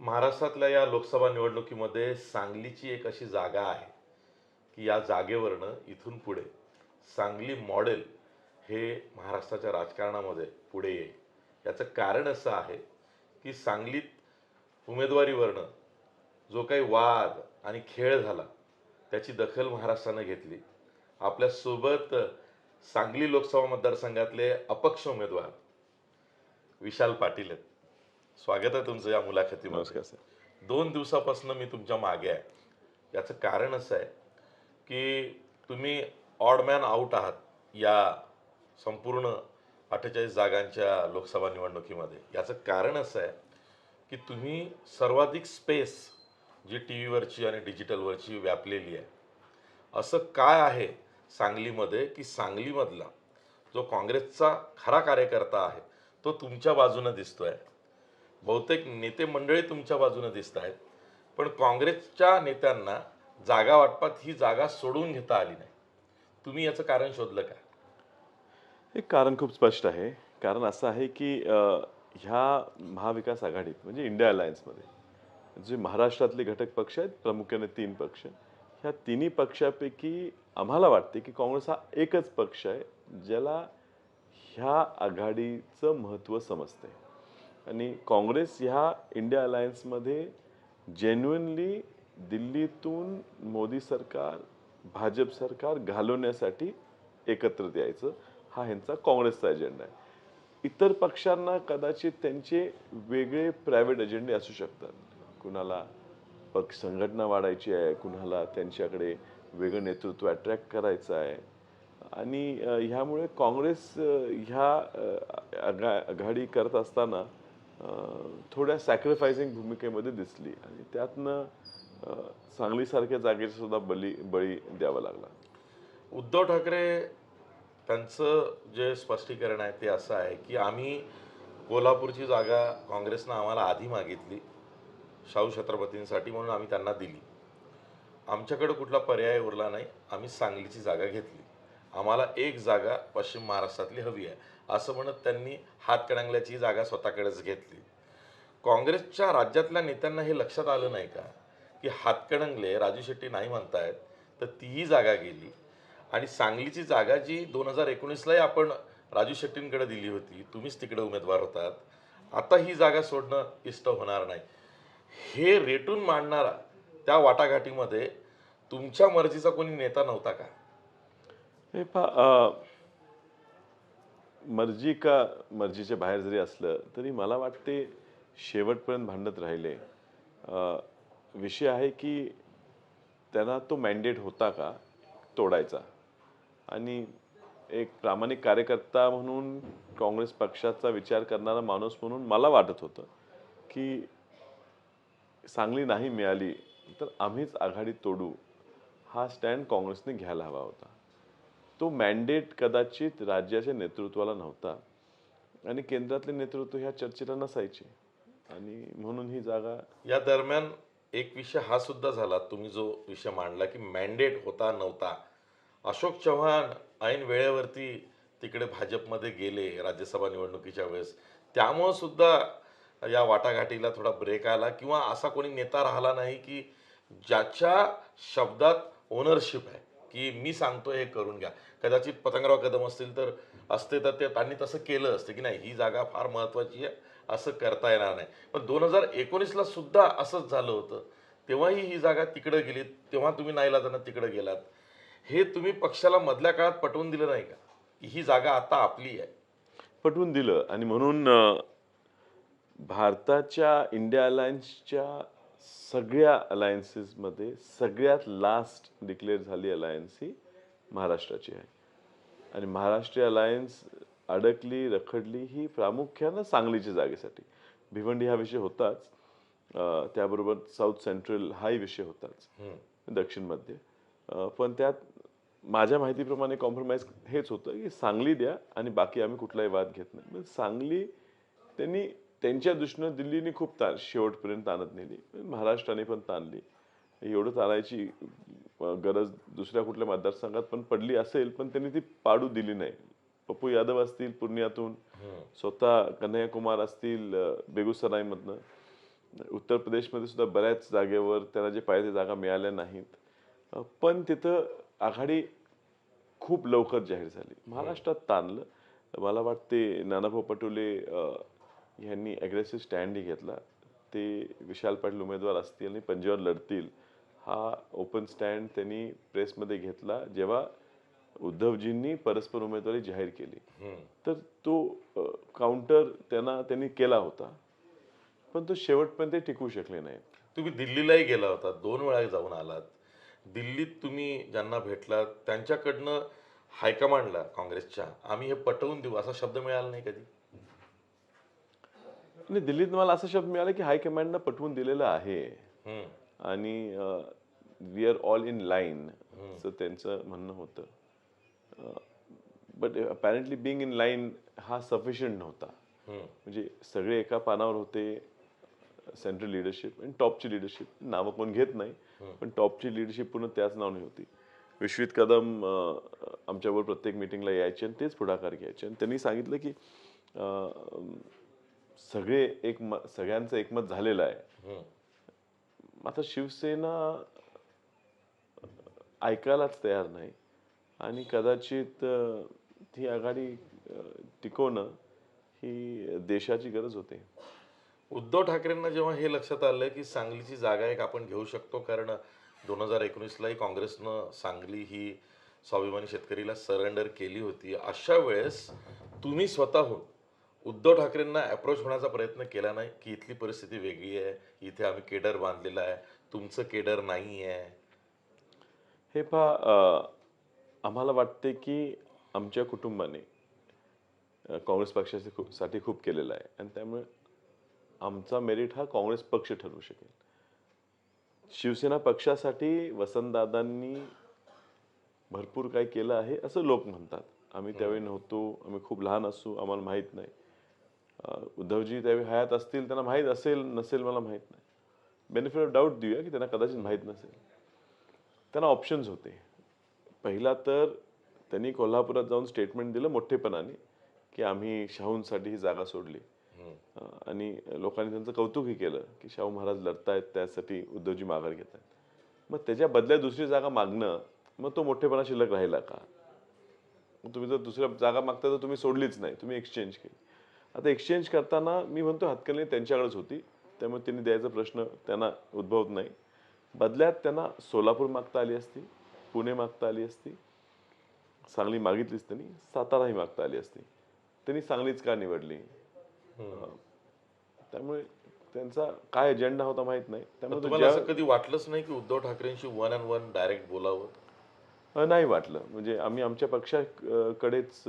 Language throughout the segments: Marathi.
महाराष्ट्रातल्या या लोकसभा निवडणुकीमध्ये सांगलीची एक अशी जागा आहे की या जागेवरनं इथून पुढे सांगली मॉडेल हे महाराष्ट्राच्या राजकारणामध्ये पुढे येईल. याचं कारण असं आहे की सांगलीत उमेदवारीवरनं जो काही वाद आणि खेळ झाला त्याची दखल महाराष्ट्रानं घेतली. आपल्यासोबत सांगली लोकसभा मतदारसंघातले अपक्ष उमेदवार विशाल पाटील आहेत. स्वागत आहे तुमचं या मुलाखतीमध्ये. नमस्कार सर. दोन दिवसापासून मी तुमच्या मागे आहे. याचं कारण असं आहे की तुम्ही ऑड मॅन आउट आहात या संपूर्ण अठ्ठेचाळीस जागांच्या लोकसभा निवडणुकीमध्ये. याचं कारण असं आहे की तुम्ही सर्वाधिक स्पेस जी टी व्हीवरची आणि डिजिटलवरची व्यापलेली आहे असं काय आहे सांगलीमध्ये की सांगलीमधला जो काँग्रेसचा खरा कार्यकर्ता आहे तो तुमच्या बाजूनं दिसतोय? बहुतेक नेते मंडळी तुमच्या बाजूने दिसत आहेत पण काँग्रेसच्या नेत्यांना जागा वाटपात ही जागा सोडून घेता आली नाही. तुम्ही याचं कारण शोधलं का? एक कारण खूप स्पष्ट आहे. कारण असं आहे की ह्या महाविकास आघाडीत म्हणजे इंडिया अलायन्समध्ये जे महाराष्ट्रातले घटक पक्ष आहेत प्रामुख्याने तीन पक्ष ह्या तिन्ही पक्षापैकी आम्हाला वाटते की काँग्रेस हा एकच पक्ष आहे ज्याला ह्या आघाडीचं महत्त्व समजते आणि काँग्रेस ह्या इंडिया अलायन्समध्ये जेन्युनली दिल्लीतून मोदी सरकार भाजप सरकार घालवण्यासाठी एकत्र द्यायचं. हा ह्यांचा काँग्रेसचा एजेंडा आहे. इतर पक्षांना कदाचित त्यांचे वेगळे प्रायव्हेट एजेंडे असू शकतात. कुणाला पक्ष संघटना वाढायची आहे कुणाला त्यांच्याकडे वेगळं नेतृत्व अट्रॅक्ट करायचं आहे. आणि ह्यामुळे काँग्रेस ह्या आघा आघाडी करत असताना थोड्या सॅक्रिफायसिंग भूमिकेमध्ये दिसली. आणि त्यातनं सांगलीसारख्या जागेचा सुद्धा बली बळी द्यावा लागला. उद्धव ठाकरे त्यांचं जे स्पष्टीकरण आहे ते असं आहे की आम्ही कोल्हापूरची जागा काँग्रेसनं आम्हाला आधी मागितली शाहू छत्रपतींसाठी म्हणून आम्ही त्यांना दिली. आमच्याकडं कुठला पर्याय उरला नाही आम्ही सांगलीची जागा घेतली. आम्हाला एक जागा पश्चिम महाराष्ट्रातली हवी आहे. असं म्हणत त्यांनी हातकणंगल्याची जागा स्वतःकडेच घेतली. काँग्रेसच्या राज्यातल्या नेत्यांना हे लक्षात आलं नाही का? की हातकणंगले राजू शेट्टी नाही म्हणतायत तर तीही जागा गेली. आणि सांगलीची जागा जी दोन हजार एकोणीसलाही आपण राजू शेट्टींकडे दिली होती तुम्हीच तिकडे उमेदवार होतात. आता ही जागा सोडणं इष्ट होणार नाही. हे रेटून मांडणारा त्या वाटाघाटीमध्ये तुमच्या मर्जीचा कोणी नेता नव्हता का? पा मर्जी का मर्जीच्या बाहेर जरी असलं तरी मला वाटते शेवटपर्यंत भांडत राहिले. विषय आहे की त्यांना तो मॅन्डेट होता का तोडायचा? आणि एक प्रामाणिक कार्यकर्ता म्हणून काँग्रेस पक्षाचा विचार करणारा माणूस म्हणून मला वाटत होतं की सांगली नाही मिळाली तर आम्हीच आघाडी तोडू. हा स्टँड काँग्रेसने घ्यायला हवा होता. तो मॅन्डेट कदाचित राज्याच्या नेतृत्वाला नव्हता. आणि केंद्रातले नेतृत्व ह्या चर्चेला नसायचे. आणि म्हणून ही जागा या दरम्यान एक विषय हा सुद्धा झाला. तुम्ही जो विषय मांडला की मॅन्डेट होता नव्हता. अशोक चव्हाण ऐन वेळेवरती तिकडे भाजपमध्ये गेले राज्यसभा निवडणुकीच्या वेळेस. त्यामुळं सुद्धा या वाटाघाटीला थोडा ब्रेक आला किंवा असा कोणी नेता राहिला नाही की ज्याच्या शब्दात ओनरशिप आहे. की मी सांगतो हे करून घ्या. कदाचित पतंगराव कदम असतील तर असते तर ते त्यांनी तसं केलं असतं की नाही ही जागा फार महत्त्वाची आहे असं करता येणार नाही. पण दोन हजार एकोणीसला सुद्धा असंच झालं होतं. तेव्हाही ही जागा तिकडं गेली तेव्हा तुम्ही नाईलाजानं तिकडं गेलात. हे तुम्ही पक्षाला मधल्या काळात पटवून दिलं नाही का? की ही जागा आता आपली आहे. पटवून दिलं. आणि म्हणून भारताच्या इंडिया अलायन्सच्या सगळ्या अलायन्सेसमध्ये सगळ्यात लास्ट डिक्लेअर झाली अलायन्स ही महाराष्ट्राची आहे. आणि महाराष्ट्रीय अलायन्स अडकली रखडली ही प्रामुख्यानं सांगलीच्या जागेसाठी. भिवंडी हा विषय होताच. त्याबरोबर साऊथ सेंट्रल हाही विषय होताच. दक्षिण मध्य. पण त्यात माझ्या माहितीप्रमाणे कॉम्प्रोमाइज हेच होतं की सांगली द्या आणि बाकी आम्ही कुठलाही वाद घेत नाही. पण सांगली त्यांनी त्यांच्या दृष्टीनं दिल्लीने खूप ताण शेवटपर्यंत ताणत नेली. महाराष्ट्राने पण ताणली एवढं ताणायची गरज दुसऱ्या कुठल्या मतदारसंघात पण पडली असेल पण त्यांनी ती पाडू दिली नाही. पप्पू यादव असतील पूर्णियातून स्वतः कन्हैया कुमार असतील बेगुसरायमधनं. उत्तर प्रदेशमध्ये सुद्धा बऱ्याच जागेवर त्यांना जे पाहिजे ते जागा मिळाल्या नाहीत. पण तिथं आघाडी खूप लवकर जाहीर झाली. महाराष्ट्रात ताणलं. मला वाटते नानाभाऊ पटोले अ, यांनी ॲग्रेसिव्ह स्टँडही घेतला. ते विशाल पाटील उमेदवार असतील आणि पंजावर लढतील हा ओपन स्टँड त्यांनी प्रेसमध्ये घेतला जेव्हा उद्धवजींनी परस्पर उमेदवारी जाहीर केली. तर तो काउंटर त्यांना त्यांनी केला होता. पण तो शेवटपर्यंत ते टिकवू शकले नाहीत. तुम्ही दिल्लीलाही गेला होता दोन वेळा जाऊन आलात. दिल्लीत तुम्ही ज्यांना भेटलात त्यांच्याकडनं हायकमांडला काँग्रेसच्या. आम्ही हे पटवून देऊ असा शब्द मिळाला नाही कधी? आणि दिल्लीत मला असा शब्द मिळाला की हायकमांडनं पटवून दिलेलं आहे. आणि we are all in line असं त्यांचं म्हणणं होतं. But apparently being in line हा सफिशियंट नव्हता. म्हणजे सगळे एका पानावर होते सेंट्रल लिडरशिप आणि टॉपची लिडरशिप नावं कोण घेत नाही पण टॉपची लिडरशिप पूर्ण त्याच नावाने होती. विश्वित कदम अं, आमच्याबरोबर प्रत्येक मिटिंगला यायचे आणि तेच पुढाकार घ्यायचे. आणि त्यांनी सांगितलं की सगळे एक सगळ्यांचं एकमत झालेलं आहे. आता शिवसेना ऐकायलाच तयार नाही. आणि कदाचित ती आघाडी टिकवणं ही देशाची गरज होते. उद्धव ठाकरेंना जेव्हा हे लक्षात आलं की सांगलीची जागा एक आपण घेऊ शकतो कारण दोन हजार एकोणीसलाही काँग्रेसनं सांगली ही स्वाभिमानी शेतकरीला सरेंडर केली होती अशा वेळेस तुम्ही स्वतःहून उद्धव ठाकरेंना अप्रोच होण्याचा प्रयत्न केला नाही की इथली परिस्थिती वेगळी आहे इथे आम्ही केडर बांधलेला आहे तुमचं केडर नाही आहे हे पहा आम्हाला वाटते की आमच्या कुटुंबाने काँग्रेस पक्षाचे खूप साठी खूप केलेलं आहे. आणि त्यामुळे आमचा मेरिट हा काँग्रेस पक्ष ठरवू शकेल. शिवसेना पक्षासाठी वसंतदादांनी भरपूर काही केलं आहे असं लोक म्हणतात. आम्ही त्यावेळी नव्हतो आम्ही खूप लहान असू आम्हाला माहीत नाही. उद्धवजी त्यावेळी हयात असतील त्यांना माहीत असेल नसेल मला माहीत नाही. बेनिफिट ऑफ डाऊट देऊया की त्यांना कदाचित माहीत नसेल. त्यांना ऑप्शन्स होते. पहिला तर त्यांनी कोल्हापुरात जाऊन स्टेटमेंट दिलं मोठेपणाने की आम्ही शाहूंसाठी ही जागा सोडली. आणि लोकांनी त्यांचं कौतुकही केलं की शाहू महाराज लढतायत त्यासाठी उद्धवजी माघार घेत आहेत मग त्याच्या बदल्यात दुसरी जागा मागणं मग तो मोठेपणा शिल्लक राहिला का? मग तुम्ही जर दुसऱ्या जागा मागता तर तुम्ही सोडलीच नाही तुम्ही एक्सचेंज केली. आता एक्सचेंज करताना मी म्हणतो हातकली त्यांच्याकडेच होती. त्यामुळे त्यांनी द्यायचा प्रश्न त्यांना उद्भवत नाही. बदल्यात त्यांना सोलापूर मागता आली असती पुणे मागता आली असती सांगली मागितलीच त्यांनी साताराही मागता आली असती. त्यांनी सांगलीच का निवडली? त्यामुळे त्यांचा काय एजेंडा होता माहीत नाही. त्यामुळे कधी वाटलंच नाही की उद्धव ठाकरेंशी वन अँड वन डायरेक्ट बोलावं? नाही वाटलं. म्हणजे आम्ही आमच्या पक्षाकडेच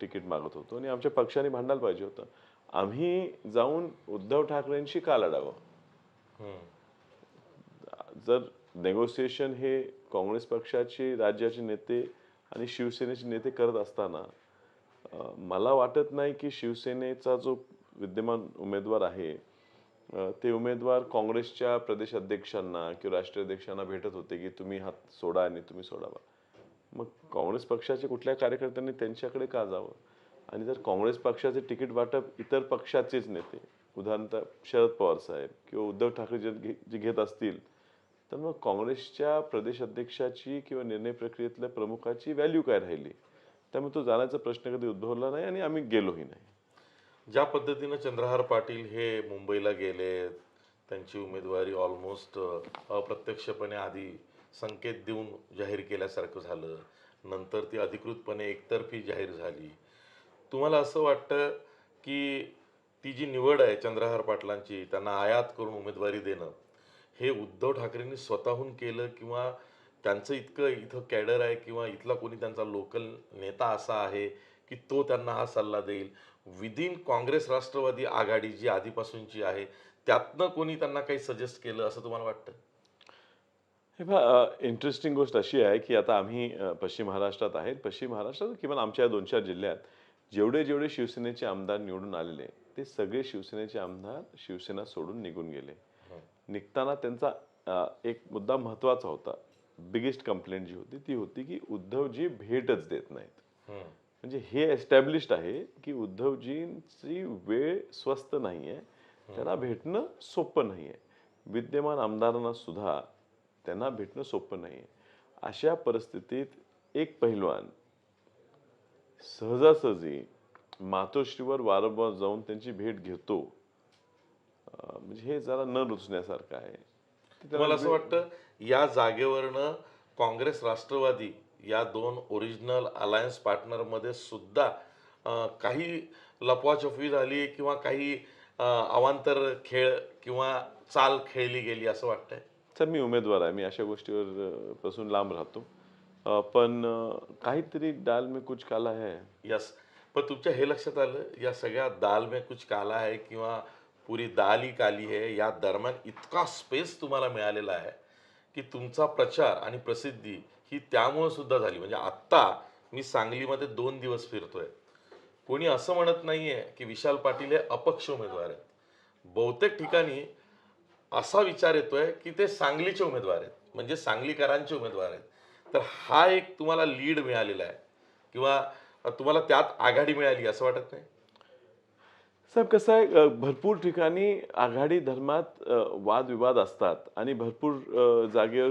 तिकीट मागत होतो आणि आमच्या पक्षाने भांडायला पाहिजे होतं. आम्ही जाऊन उद्धव ठाकरेंशी का लढावं. जर नेगोसिएशन हे काँग्रेस पक्षाचे राज्याचे नेते आणि शिवसेनेचे नेते करत असताना मला वाटत नाही की शिवसेनेचा जो विद्यमान उमेदवार आहे ते उमेदवार काँग्रेसच्या प्रदेश अध्यक्षांना किंवा राष्ट्रीय अध्यक्षांना भेटत होते की तुम्ही हात सोडा आणि तुम्ही सोडावा. मग काँग्रेस पक्षाच्या कुठल्या कार्यकर्त्यांनी त्यांच्याकडे का जावं? आणि जर काँग्रेस पक्षाचे तिकीट वाटप इतर पक्षाचेच नेते उदाहरणतः शरद पवार साहेब किंवा उद्धव ठाकरे जे घे- जे घेत असतील तर मग काँग्रेसच्या प्रदेश अध्यक्षाची किंवा निर्णय प्रक्रियेतल्या प्रमुखाची व्हॅल्यू काय राहिली? त्यामुळे तो जाण्याचा प्रश्न कधी उद्भवला नाही आणि आम्ही गेलोही नाही. ज्या पद्धतीनं चंद्रहार पाटील हे मुंबईला गेले त्यांची उमेदवारी ऑलमोस्ट अप्रत्यक्षपणे आधी संकेत देऊन जाहीर केल्यासारखं झालं. नंतर ती अधिकृतपणे एकतर्फी जाहीर झाली. तुम्हाला असं वाटतं की ती जी निवड आहे चंद्रहार पाटलांची त्यांना आयात करून उमेदवारी देणं हे उद्धव ठाकरेंनी स्वतःहून केलं किंवा त्यांचं इतकं इथं कॅडर आहे किंवा इथला कोणी त्यांचा लोकल नेता असा आहे की तो त्यांना हा सल्ला देईल? विदिन काँग्रेस राष्ट्रवादी आघाडी जी आधीपासूनची आहे त्यातनं कोणी त्यांना काही सजेस्ट केलं असं तुम्हाला वाटतं? हे पहा इंटरेस्टिंग गोष्ट अशी आहे की आता आम्ही अ, पश्चिम महाराष्ट्रात आहेत. पश्चिम महाराष्ट्रात किमान आमच्या या दोन चार जिल्ह्यात जेवढे जेवढे शिवसेनेचे आमदार निवडून आलेले ते सगळे शिवसेनेचे आमदार शिवसेना सोडून निघून गेले. निघताना त्यांचा अ, एक मुद्दा महत्त्वाचा होता. बिगेस्ट कंप्लेंट जी होती ती होती की उद्धवजी भेटच देत नाहीत. म्हणजे हे एस्टॅब्लिश्ड आहे की उद्धवजींची वेळ स्वस्त नाही आहे त्यांना भेटणं सोपं नाही आहे विद्यमान आमदारांना सुद्धा त्यांना भेटणं सोपं नाही आहे अशा परिस्थितीत एक पहिलवान सहजासहजी मातोश्रीवर वारंवार जाऊन त्यांची भेट घेतो. म्हणजे हे जरा न रुचण्यासारखं आहे. मला असं वाटतं या जागेवरनं काँग्रेस राष्ट्रवादी या दोन ओरिजिनल अलायन्स पार्टनरमध्ये सुद्धा काही लपवाछपवी झाली किंवा काही अवांतर खेळ किंवा चाल खेळली गेली असं वाटतंय? सर मी उमेदवार आहे. मी अशा गोष्टीवर पासून लांब राहतो. पण काहीतरी डाल में कुछ काला है. यस. पण तुमच्या हे लक्षात आलं या सगळ्या दाल में कुछ काला है किंवा पुरी दाल ही काली है या दरम्यान इतका स्पेस तुम्हाला मिळालेला आहे की तुमचा प्रचार आणि प्रसिद्धी ही त्यामुळे सुद्धा झाली. म्हणजे आत्ता मी सांगलीमध्ये दोन दिवस फिरतोय. कोणी असं म्हणत नाहीये की विशाल पाटील हे अपक्ष उमेदवार आहेत. बहुतेक ठिकाणी असा विचार येतोय की ते सांगलीचे उमेदवार आहेत म्हणजे सांगलीकरांचे उमेदवार आहेत. तर हा एक तुम्हाला लीड मिळालेला आहे किंवा तुम्हाला त्यात आघाडी मिळाली असं वाटत नाही? साहेब कसं आहे भरपूर ठिकाणी आघाडी धर्मात वादविवाद असतात आणि भरपूर जागेवर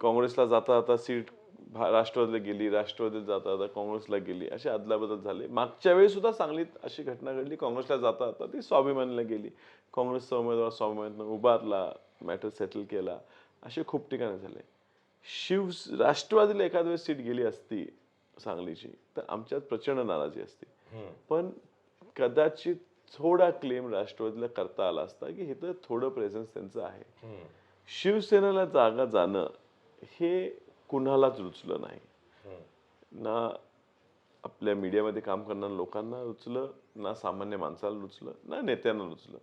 काँग्रेसला जाता जाता सीट राष्ट्रवादीला गेली राष्ट्रवादीला जाता जाता काँग्रेसला गेली असे अदलाबदल झाले. मागच्या वेळी सुद्धा सांगलीत अशी घटना घडली काँग्रेसला जाता जाता ती स्वाभिमानीला गेली. काँग्रेसचा उमेदवार स्वाभिमानीनं उभारला मॅटर सेटल केला असे खूप ठिकाणी झाले. शिव राष्ट्रवादीला एखाद वेळेस सीट गेली असती सांगलीची तर आमच्यात प्रचंड नाराजी असती. पण कदाचित थोडा क्लेम राष्ट्रवादीला करता आला असता की इथं थोडं प्रेझेन्स त्यांचं आहे. शिवसेनेला जागा जाणं हे कुणालाच रुचलं नाही. ना आपल्या मीडियामध्ये काम करणाऱ्या लोकांना रुचलं ना सामान्य माणसाला रुचलं ना नेत्यांना रुचलं.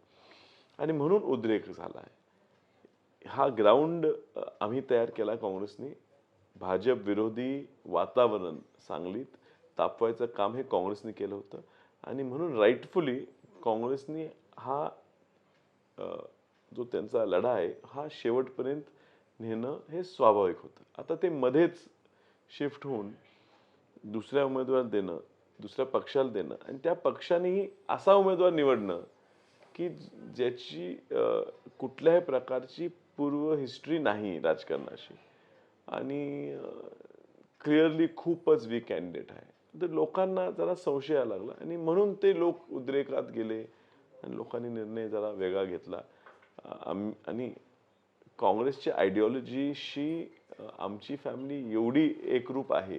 आणि म्हणून उद्रेक झाला आहे हा ग्राउंड आम्ही तयार केला काँग्रेसनी. भाजप विरोधी वातावरण सांगलीत. तापवायचं काम हे काँग्रेसने केलं होतं. आणि म्हणून राईटफुली काँग्रेसनी हा जो त्यांचा लढा आहे हा शेवटपर्यंत नेणं हे स्वाभाविक होतं. आता ते मध्येच शिफ्ट होऊन दुसऱ्या उमेदवार देणं दुसऱ्या पक्षाला देणं आणि त्या पक्षानेही असा उमेदवार निवडणं की ज्याची कुठल्याही प्रकारची पूर्व हिस्ट्री नाही राजकारणाशी. आणि क्लिअरली खूपच वीक कॅन्डिडेट आहे. तर लोकांना जरा संशय लागला आणि म्हणून ते लोक उद्रेकात गेले आणि लोकांनी निर्णय जरा वेगळा घेतला. आम आणि काँग्रेसची आयडिओलॉजीशी आमची फॅमिली एवढी एकरूप आहे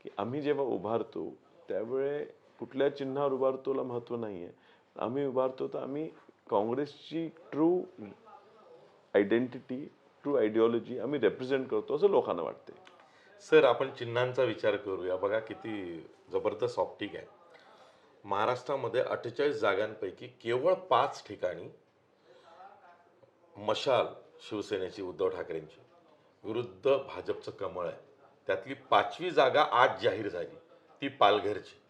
की आम्ही जेव्हा उभारतो त्यावेळे कुठल्या चिन्हावर उभारतोला महत्त्व नाही आहे आम्ही उभारतो तर आम्ही काँग्रेसची ट्रू आयडेंटिटी ट्रू आयडिओलॉजी आम्ही रेप्रेझेंट करतो असं लोकांना वाटते सर आपण चिन्हांचा विचार करूया. बघा किती जबरदस्त ऑप्टिक आहे. महाराष्ट्रामध्ये अठ्ठेचाळीस जागांपैकी केवळ पाच ठिकाणी मशाल शिवसेनेची उद्धव ठाकरेंची. विरुद्ध भाजपचं कमळ आहे. त्यातली पाचवी जागा आज जाहीर झाली. ती पालघरची.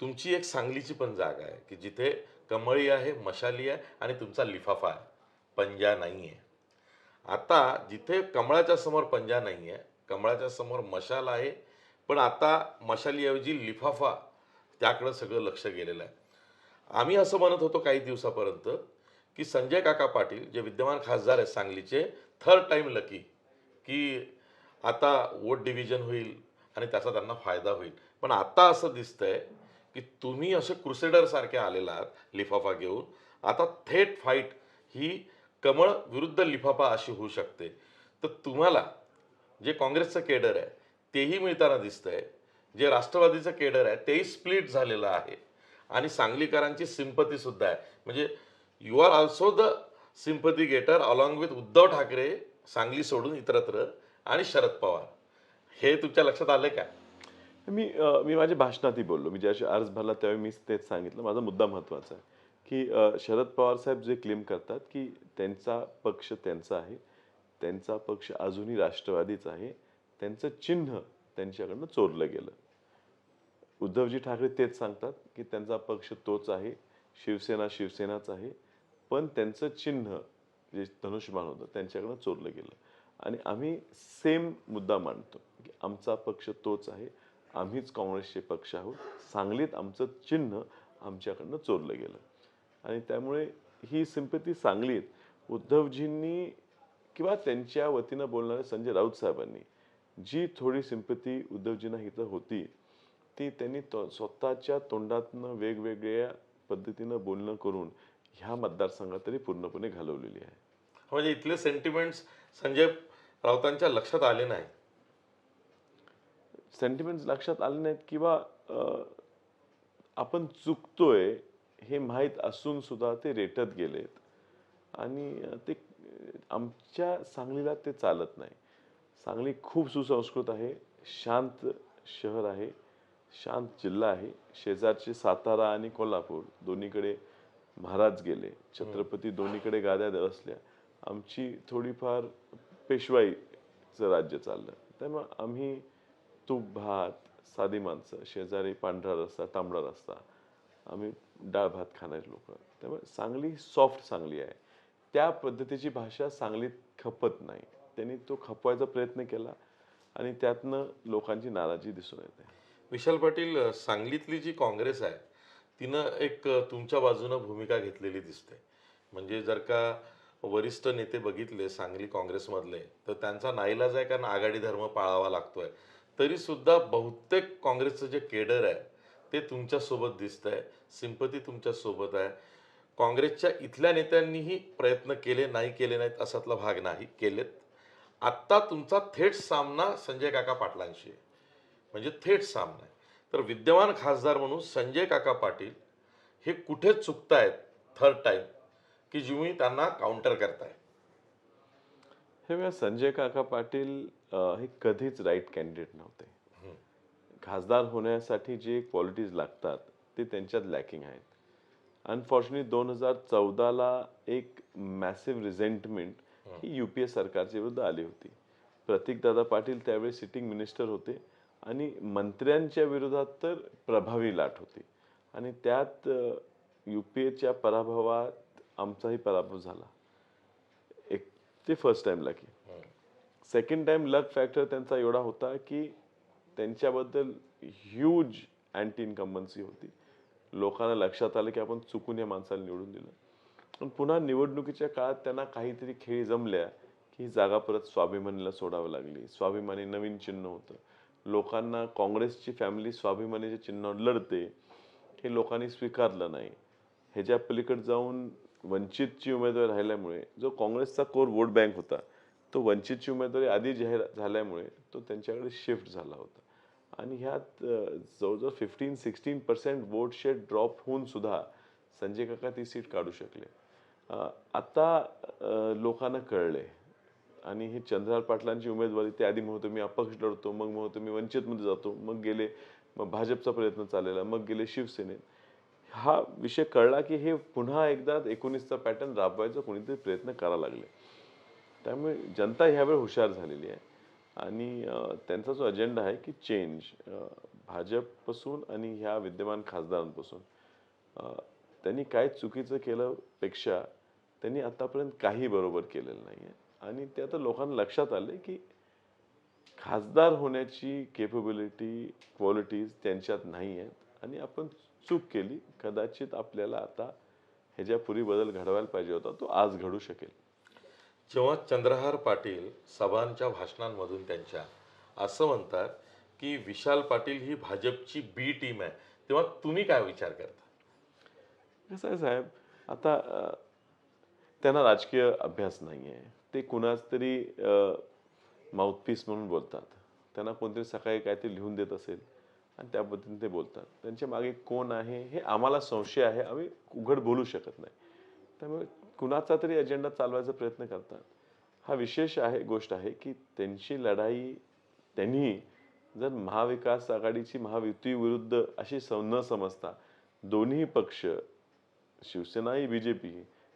तुमची एक सांगलीची पण जागा आहे की जिथे कमळी आहे मशाली आहे आणि तुमचा लिफाफा आहे. पंजा नाही आहे. आता जिथे कमळाच्या समोर पंजा नाही आहे कमळाच्या समोर मशाल आहे पण आता मशालीऐवजी लिफाफा त्याकडं सगळं लक्ष गेलेलं आहे. आम्ही असं म्हणत होतो काही दिवसापर्यंत की संजय काका पाटील जे विद्यमान खासदार आहेत सांगलीचे थर्ड टाईम लकी की आता वोट डिव्हिजन होईल आणि त्याचा त्यांना फायदा होईल. पण आता असं दिसतंय की तुम्ही असे क्रुसेडरसारखे आलेला आहात लिफाफा घेऊन आता थेट फाईट ही कमळ विरुद्ध लिफाफा अशी होऊ शकते. तर तुम्हाला जे काँग्रेसचं केडर आहे तेही मिळताना दिसतंय. जे राष्ट्रवादीचं केडर आहे तेही स्प्लिट झालेलं आहे. आणि सांगलीकरांची सिंपतीसुद्धा आहे. म्हणजे you are also the sympathy getter along with Uddhav Thackeray Sangli सोडून इतरत्र आणि शरद पवार हे तुमच्या लक्षात आलं का? मी मी माझ्या भाषणातही बोललो. मी ज्याशी अर्ज भरला त्यावेळी मी तेच सांगितलं. माझा मुद्दा महत्त्वाचा आहे की शरद पवार साहेब जे क्लेम करतात की त्यांचा पक्ष त्यांचा आहे त्यांचा पक्ष अजूनही राष्ट्रवादीच आहे त्यांचं चिन्ह त्यांच्याकडनं चोरलं गेलं. उद्धवजी ठाकरे तेच सांगतात की त्यांचा पक्ष तोच आहे शिवसेना शिवसेनाच आहे पण त्यांचं चिन्ह जे धनुष्यबाण होतं त्यांच्याकडनं चोरलं गेलं. आणि आम्ही सेम मुद्दा मांडतो की आमचा पक्ष तोच आहे आम्हीच काँग्रेसचे पक्ष आहोत सांगलीत आमचं चिन्ह आमच्याकडनं चोरलं गेलं. आणि त्यामुळे ही सिंपती सांगलीत उद्धवजींनी किंवा त्यांच्या वतीनं बोलणाऱ्या संजय राऊत साहेबांनी जी थोडी सिंपती उद्धवजींना इथं होती ती त्यांनी तो स्वतःच्या तोंडातनं वेगवेगळ्या पद्धतीनं बोलणं करून ह्या मतदारसंघात तरी पूर्णपणे घालवलेली आहे. म्हणजे इथले सेंटिमेंट्स संजय राऊतांच्या लक्षात आले नाही सेंटिमेंट्स लक्षात आले नाहीत किंवा आपण चुकतोय हे माहीत असून सुद्धा ते रेटत गेलेत. आणि ते आमच्या सांगलीला ते चालत नाही. सांगली खूप सुसंस्कृत आहे शांत शहर आहे शांत जिल्हा आहे. शेजारचे सातारा आणि कोल्हापूर दोन्हीकडे महाराज गेले. छत्रपती दोन्हीकडे गाद्या असल्या. आमची थोडीफार पेशवाईचं राज्य चाललं. त्यामुळे आम्ही तूप भात साधी माणसं शेजारी पांढरा रस्ता तांबडा रस्ता आम्ही डाळ भात खाणारे लोक. त्यामुळे सांगली सॉफ्ट सांगली आहे. त्या पद्धतीची भाषा सांगलीत खपत नाही. त्यांनी तो खपवायचा प्रयत्न केला आणि त्यातनं लोकांची नाराजी दिसून येते. विशाल पाटील सांगलीतली जी काँग्रेस आहे तिनं एक तुमच्या बाजूनं भूमिका घेतलेली दिसते. म्हणजे जर का वरिष्ठ नेते बघितले सांगली काँग्रेसमधले तर त्यांचा नाईलाज आहे कारण आघाडी धर्म पाळावा लागतोय? तरीसुद्धा बहुतेक काँग्रेसचं जे केडर आहे ते तुमच्यासोबत दिसतंय सिंपती तुमच्यासोबत आहे. काँग्रेसच्या इथल्या नेत्यांनीही प्रयत्न केले नाही केले नाहीत असातला भाग नाही केलेत. आत्ता तुमचा थेट सामना संजय काका पाटलांशी आहे. म्हणजे थेट सामना आहे. तर विद्यमान खासदार म्हणून संजय काका पाटील हे कुठे चुकतायत थर्ड टाइम की तुम्ही त्यांना काउंटर करताय हे संजय काका पाटील हे कधीच राईट कॅन्डिडेट नव्हते. खासदार होण्यासाठी जे क्वालिटीज लागतात ते त्यांच्यात लॅकिंग आहेत. अनफॉर्च्युनेटली दोन हजार चौदाला एक मॅसिव्ह रिझेंटमेंट ही यू पी ए सरकारच्या विरुद्ध आली होती. प्रतीकदादा पाटील त्यावेळी सिटिंग मिनिस्टर होते. आणि मंत्र्यांच्या विरोधात तर प्रभावी लाट होती. आणि त्यात यू पी एच्या पराभवात आमचाही पराभव झाला. एक ते फर्स्ट टाइम की सेकंड टाइम लक फॅक्टर त्यांचा एवढा होता की त्यांच्याबद्दल ह्यूज अँटी इन्कम्बन्सी होती. लोकांना लक्षात आलं की आपण चुकून या माणसाला निवडून दिलं. पण पुन्हा निवडणुकीच्या काळात त्यांना काहीतरी खेळी जमल्या की ही जागा परत स्वाभिमानीला सोडावं लागली. स्वाभिमानी नवीन चिन्ह होतं. लोकांना काँग्रेसची फॅमिली स्वाभिमानीच्या चिन्ह लढते हे लोकांनी स्वीकारलं नाही. ह्याच्या पलीकडे जाऊन वंचितची उमेदवारी राहिल्यामुळे जो काँग्रेसचा कोर वोट बँक होता तो वंचितची उमेदवारी आधी जाहीर झाल्यामुळे तो त्यांच्याकडे शिफ्ट झाला होता. आणि ह्यात जवळजवळ fifteen sixteen percent vote share drop होऊन सुद्धा संजय काका ती सीट काढू शकले. आता लोकांना कळले आणि हे चंद्रहार पाटलांची उमेदवारी त्या आधी म्हणतो मी अपक्ष लढतो मग म्हणतो मी वंचितमध्ये जातो मग गेले मग भाजपचा प्रयत्न चाललेला मग गेले शिवसेनेत. हा विषय कळला की हे पुन्हा एकदा एकोणीसचा पॅटर्न राबवायचा कोणीतरी प्रयत्न करायला लागले. त्यामुळे जनता ह्यावेळी हुशार झालेली आहे. आणि त्यांचा जो अजेंडा आहे की चेंज भाजपपासून आणि ह्या विद्यमान खासदारांपासून. त्यांनी काय चुकीचं केलं पेक्षा त्यांनी आतापर्यंत काही बरोबर केलेलं नाही आहे आणि ते आता लोकांना लक्षात आले की खासदार होण्याची केपेबिलिटी क्वालिटीज त्यांच्यात नाही आहेत. आणि आपण चूक केली. कदाचित आपल्याला आता ह्याच्यापूर्वी बदल घडवायला पाहिजे होता. तो आज घडू शकेल. जेव्हा चंद्रहार पाटील सभांच्या भाषणांमधून त्यांच्या असं म्हणतात की विशाल पाटील ही भाजपची बी टीम आहे तेव्हा तुम्ही काय विचार करता? कसं आहे साहेब? आता त्यांना राजकीय अभ्यास नाही आहे ते कुणाच तरी माउथपीस म्हणून बोलतात. त्यांना कोणतरी सकाळी काहीतरी लिहून देत असेल आणि त्या पद्धतीने ते बोलतात. त्यांच्या मागे कोण आहे हे आम्हाला संशय आहे. आम्ही उघड बोलू शकत नाही. त्यामुळे कुणाचा तरी अजेंडा चालवायचा प्रयत्न करतात. हा विशेष आहे गोष्ट आहे की त्यांची लढाई त्यांनी जर महाविकास आघाडीची महायुती विरुद्ध अशी सम न समजता दोन्ही पक्ष शिवसेनाही बी जे पी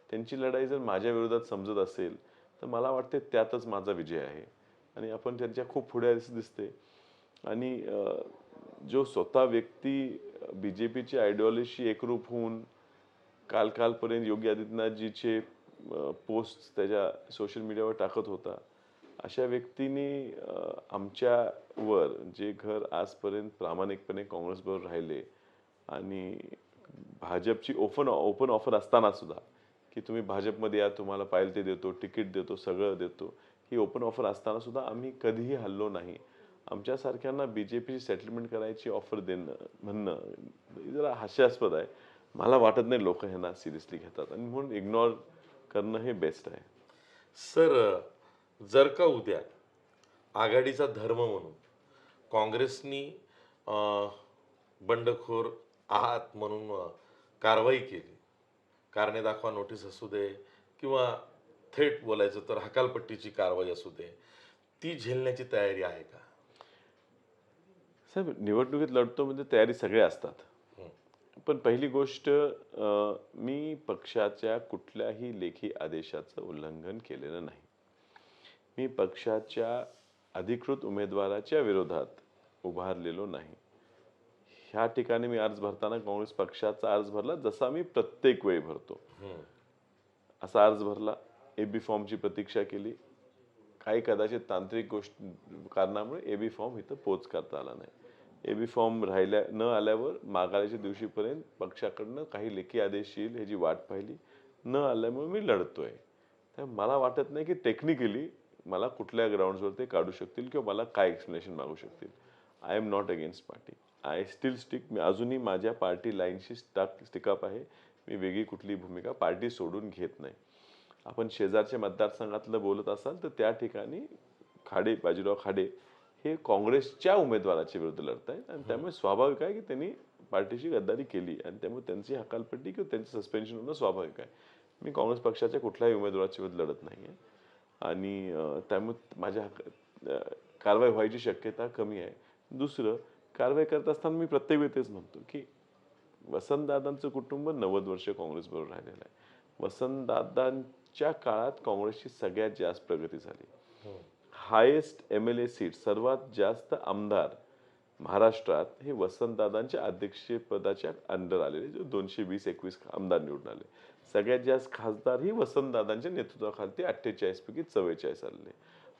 त्यांची लढाई जर माझ्या विरोधात समजत असेल तर मला वाटते त्यातच माझा विजय आहे. आणि आपण त्यांच्या खूप पुढे दिसते आणि जो स्वतः व्यक्ती बी जे पीची आयडिओलॉजीशी एकरूप होऊन काल कालपर्यंत योगी आदित्यनाथजीचे पोस्ट त्याच्या सोशल मीडियावर टाकत होता. अशा व्यक्तीने आमच्यावर जे घर आजपर्यंत प्रामाणिकपणे काँग्रेसबरोबर राहिले आणि भाजपची ओपन ओपन ऑफर असताना सुद्धा की तुम्ही भाजपमध्ये या तुम्हाला पाहिजे ते देतो तिकीट देतो सगळं देतो. ही ओपन ऑफर असताना सुद्धा आम्ही कधीही हल्लो नाही. आमच्यासारख्यांना बी जे पीची सेटलमेंट करायची ऑफर देणं म्हणणं जरा हास्यास्पद आहे. मला वाटत नाही लोक ह्यांना सिरियसली घेतात आणि म्हणून इग्नोर करणं हे बेस्ट आहे. सर जर का उद्या आघाडीचा धर्म म्हणून काँग्रेसनी बंडखोर आहात म्हणून कारवाई केली कारणे दाखवा नोटीस असू दे किंवा थेट बोलायचं तर हकालपट्टीची कारवाई असू दे. ती झेलण्याची तयारी आहे का? साहेब निवडणुकीत लढतो म्हणजे तयारी सगळे असतात. पण पहिली गोष्ट मी पक्षाच्या कुठल्याही लेखी आदेशाचं उल्लंघन केलेलं नाही. मी पक्षाच्या अधिकृत उमेदवाराच्या विरोधात उभारलेलो नाही. ह्या ठिकाणी मी अर्ज भरताना काँग्रेस पक्षाचा अर्ज भरला जसा मी प्रत्येक वेळी भरतो. असा अर्ज भरला ए बी फॉर्मची प्रतीक्षा केली. काही कदाचित तांत्रिक गोष्ट कारणामुळे ए बी फॉर्म इथं पोच करता आला नाही. ए बी फॉर्म राहिल्या न आल्यावर मागाळ्याच्या दिवशीपर्यंत पक्षाकडनं काही लेखी आदेश येईल ह्याची वाट पाहिली. न आल्यामुळे मी लढतोय. तर मला वाटत नाही की टेक्निकली मला कुठल्या ग्राउंड्सवर ते काढू शकतील किंवा मला काय एक्सप्लेनेशन मागू शकतील. I'm not against party I still stick मी अजूनही माझ्या पार्टी लाईनशी स्टाक स्टिकअप आहे. मी वेगळी कुठली भूमिका पार्टी सोडून घेत नाही. आपण शेजारच्या मतदारसंघातलं बोलत असाल तर त्या ठिकाणी खाडे बाजीराव खाडे हे काँग्रेसच्या उमेदवाराच्या विरुद्ध लढत आहेत. आणि त्यामुळे स्वाभाविक आहे की त्यांनी पार्टीशी गद्दारी केली आणि त्यामुळे त्यांची हकालपट्टी किंवा त्यांचं सस्पेन्शन होणं स्वाभाविक आहे. मी काँग्रेस पक्षाच्या कुठल्याही उमेदवाराच्या विरुद्ध लढत नाही आहे आणि त्यामुळे माझ्या कारवाई व्हायची शक्यता कमी आहे. दुसरं कारवाई करत असताना मी प्रत्येक वेळी तेच म्हणतो की वसंतदादांचं कुटुंब नव्वद वर्ष काँग्रेसबरोबर राहिलेलं आहे. वसंतदादांच्या काळात काँग्रेसची सगळ्यात जास्त प्रगती झाली. हं. Highest M L A seat सर्वात जास्त आमदार महाराष्ट्रात हे वसंतदादांच्या अध्यक्षपदाच्या अंडर आलेले जे दोनशे वीस एकवीस आमदार निवडून आले. सगळ्यात जास्त खासदार ही वसंतदादांच्या नेतृत्वाखाली अठ्ठेचाळीस पैकी चव्वेचाळीस आलेले.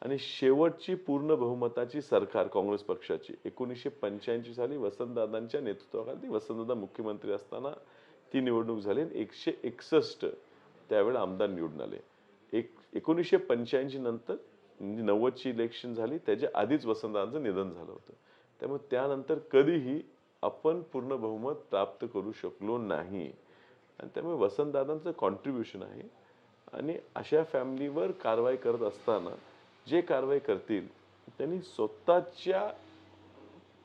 आणि शेवटची पूर्ण बहुमताची सरकार काँग्रेस पक्षाची. एकोणीसशे पंच्याऐंशी साली वसंतदादांच्या नेतृत्वाखाली वसंतदादा मुख्यमंत्री असताना ती निवडणूक झाली आणि एकशे एकसष्ट त्यावेळेला आमदार निवडून आले. एक एकोणीसशे पंच्याऐंशी नंतर म्हणजे नव्वदची इलेक्शन झाली त्याच्या आधीच वसंतदादांचं निधन झालं होतं. त्यामुळे त्यानंतर कधीही आपण पूर्ण बहुमत प्राप्त करू शकलो नाही. आणि त्यामुळे वसंतदादांचं कॉन्ट्रीब्युशन आहे. आणि अशा फॅमिलीवर कारवाई करत असताना जे कारवाई करतील त्यांनी स्वतःच्या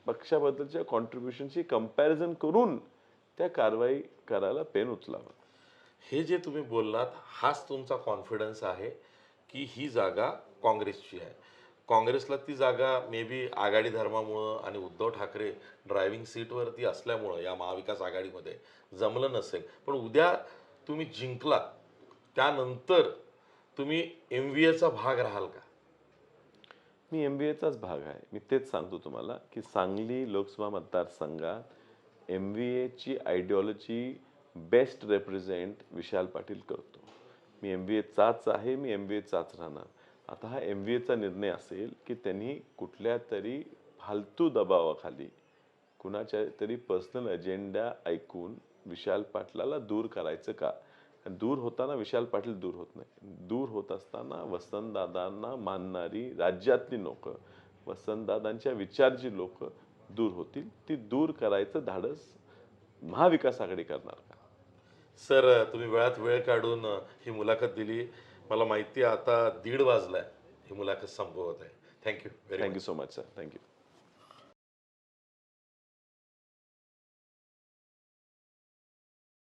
पक्षाबद्दलच्या कॉन्ट्रीब्युशनची कंपॅरिझन करून त्या कारवाई करायला पेन उचलावा. हे जे तुम्ही बोललात हाच तुमचा कॉन्फिडन्स आहे की ही जागा काँग्रेसची आहे. काँग्रेसला ती जागा मे बी आघाडी धर्मामुळं आणि उद्धव ठाकरे ड्रायव्हिंग सीटवरती असल्यामुळं या महाविकास आघाडीमध्ये जमलं नसेल. पण उद्या तुम्ही जिंकलात त्यानंतर तुम्ही एम व्ही एचा भाग राहाल का? मी एम बी एचाच भाग आहे. मी तेच सांगतो तुम्हाला की सांगली लोकसभा मतदारसंघात एम बी एची ideology best represent Vishal Patil करतो. मी एम बी एचाच आहे मी एम बी एचाच राहणार. आता हा एम बी एचा निर्णय असेल की त्यांनी कुठल्या तरी फालतू दबावाखाली कुणाच्या तरी पर्सनल अजेंडा ऐकून विशाल पाटलाला दूर करायचं का? दूर होताना विशाल पाटील दूर होत नाही. दूर होत असताना वसंतदादांना मानणारी राज्यातली लोक वसंतदादांच्या विचारची लोक दूर होतील. ती दूर करायचं धाडस महाविकास आघाडी करणार का? सर तुम्ही वेळात वेळ काढून ही मुलाखत दिली. मला माहिती आहे आता दीड वाजलाय. ही मुलाखत संपवत आहे. Thank you very thank you so much sir thank you